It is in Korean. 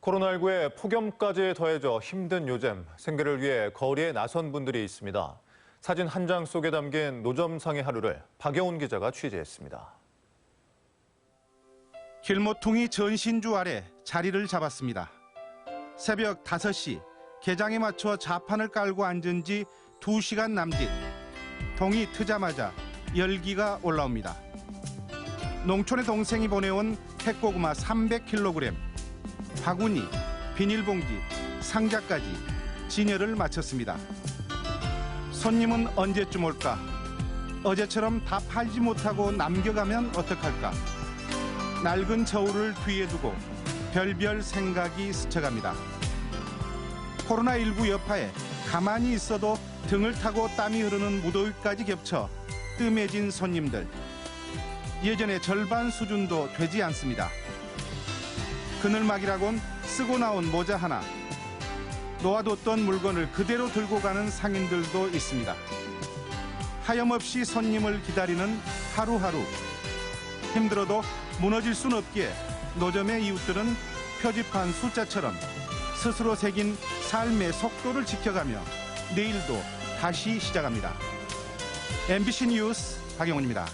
코로나19에 폭염까지 더해져 힘든 요즘 생계를 위해 거리에 나선 분들이 있습니다. 사진 한 장 속에 담긴 노점상의 하루를 박영훈 기자가 취재했습니다. 길모퉁이 전신주 아래 자리를 잡았습니다. 새벽 5시 개장에 맞춰 자판을 깔고 앉은 지 2시간 남짓. 동이 트자마자 열기가 올라옵니다. 농촌의 동생이 보내온 핵고구마 300kg, 바구니, 비닐봉지, 상자까지 진열을 마쳤습니다. 손님은 언제쯤 올까? 어제처럼 다 팔지 못하고 남겨가면 어떡할까? 낡은 저울을 뒤에 두고 별별 생각이 스쳐갑니다. 코로나19 여파에 가만히 있어도 등을 타고 땀이 흐르는 무더위까지 겹쳐 뜸해진 손님들. 예전의 절반 수준도 되지 않습니다. 그늘막이라곤 쓰고 나온 모자 하나. 놓아뒀던 물건을 그대로 들고 가는 상인들도 있습니다. 하염없이 손님을 기다리는 하루하루. 힘들어도 무너질 순 없기에 노점의 이웃들은 표지판 숫자처럼 스스로 새긴 삶의 속도를 지켜가며 내일도 다시 시작합니다. MBC 뉴스 박영훈입니다.